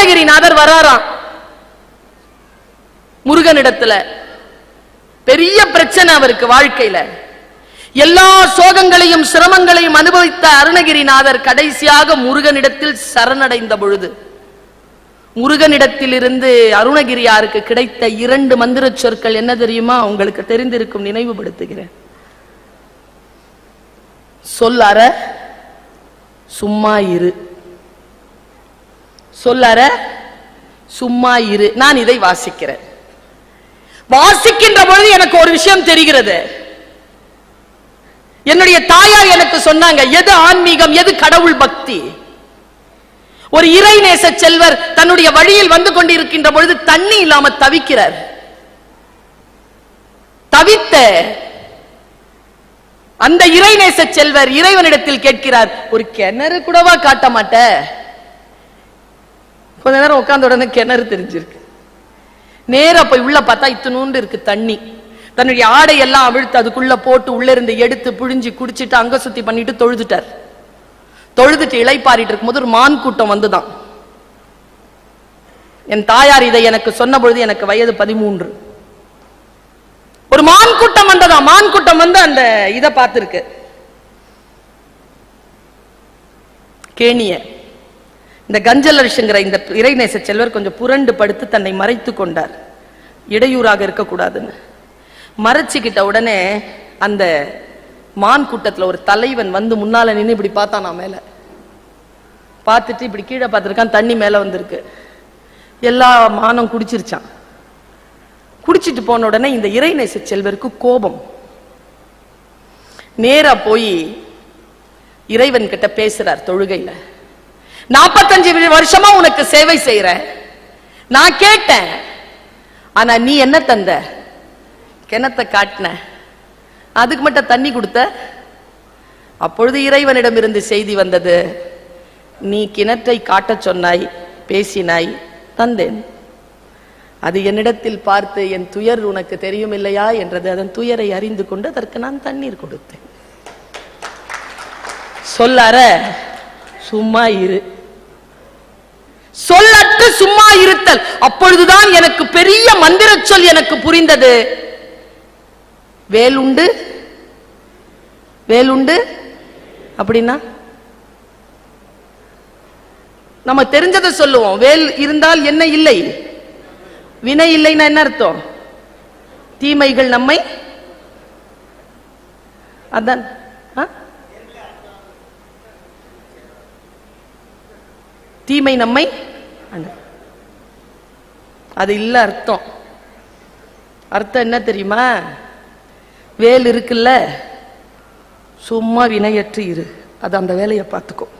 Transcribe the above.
அருணகிரிநாதர் வராராம். முருகனிடத்துல பெரிய பிரச்சனை அவருக்கு வாழ்க்கையில. எல்லா சோகங்களையும் சிரமங்களையும் அனுபவித்த அருணகிரிநாதர் கடைசியாக முருகனிடத்தில் சரணடைந்த பொழுது முருகனிடத்தில் இருந்து அருணகிரியாருக்கு கிடைத்த இரண்டு மந்திர சொற்கள் என்ன தெரியுமா? உங்களுக்கு தெரிந்திருக்கும் நினைவுபடுத்துகிறேன். சொல்லார சும்மா இரு. சொல்லார சும்மா இரு. நான் இதை வாசிக்கிறேன். வாசிக்கின்ற பொழுது எனக்கு ஒரு விஷயம் தெரிகிறது. என்னுடைய தாயார் எனக்கு சொன்னாங்க எது ஆன்மீகம் எது கடவுள் பக்தி? ஒரு இறை நேச செல்வர் தன்னுடைய வழியில் வந்து கொண்டிருக்கின்ற பொழுது தண்ணி இல்லாம தவிக்கிறார். தவித்த அந்த இறைநேச செல்வர் இறைவனிடத்தில் கேட்கிறார் ஒரு கிணறு கூடவா காட்ட மாட்டேன் கொஞ்ச நேரம் உட்காந்த உடனே கிணறு தெரிஞ்சிருக்கு. நேரா போய் உள்ள பார்த்தா இத்தனூண்டு இருக்கு தண்ணி. தன்னுடைய ஆடை எல்லாம் அவிழ்த்து அதுக்குள்ள போட்டு உள்ள இருந்து எடுத்து புழிஞ்சு குடிச்சிட்டு அங்க சுத்தி பண்ணிட்டு தொழுதுட்டார். தொழுதுட்டு இளைப்பாரிட்டு இருக்கும்போது ஒரு மான் கூட்டம் வந்துதான். என் தாயார் இதை எனக்கு சொன்ன பொழுது எனக்கு வயது பதிமூன்று. ஒரு மான் கூட்டம் வந்ததா மான் கூட்டம் வந்து அந்த இதை பார்த்திருக்கு. கேணிய இந்த கஞ்சலரிஷங்கிற இந்த இறைநேச செல்வர் கொஞ்சம் புரண்டு படுத்து தன்னை மறைத்து கொண்டார். இடையூறாக இருக்கக்கூடாதுன்னு. மறைச்சிக்கிட்ட உடனே அந்த மான் கூட்டத்தில் ஒரு தலைவன் வந்து முன்னால நின்று இப்படி பார்த்தான் நான் மேல. பார்த்துட்டு இப்படி கீழே பார்த்துருக்கான் தண்ணி மேலே வந்திருக்கு. எல்லா மானம் குடிச்சிருச்சான். குடிச்சிட்டு போன உடனே இந்த இறைநேச செல்வருக்கு கோபம். நேரா போய் இறைவன் கிட்ட பேசுறார் தொழுகையில். நாற்பத்தஞ்சு வருஷமா உனக்கு சேவை செய்யறேன் நான் கேட்டேன். ஆனா நீ என்ன தந்த? கிணத்தை காட்டின. அதுக்கு மட்டும் தண்ணி கொடுத்த? அப்பொழுது இறைவனிடம் இருந்து செய்தி வந்தது. நீ கிணற்றை காட்டச் சொன்னாய் பேசினாய் தந்தேன். அது என்னிடத்தில் பார்த்து என் துயர் உனக்கு தெரியும் இல்லையா என்றது அதன் துயரை அறிந்து கொண்டு அதற்கு நான் தண்ணீர் கொடுத்தேன். சொல்லார சும்மா இரு. சொல்லற்று சும்மா இருத்தல். அப்பொழுதுதான் எனக்கு பெரிய மந்திர சொல் எனக்கு புரிந்தது. வேலுண்டு? வேலுண்டு? அப்படின்னா? நம்ம தெரிஞ்சதை சொல்லுவோம். வேல் இருந்தால் என்ன இல்லை? வினை இல்லைன்னா என்ன அர்த்தம்? தீமைகள் நம்மை? அதான். தீமை நம்மை? அது இல்லை அர்த்தம். அர்த்தம் என்ன தெரியுமா? வேல் இருக்குல்ல? சும்மா வினையற்று இரு. அது அந்த வேலையை பார்த்துக்கும்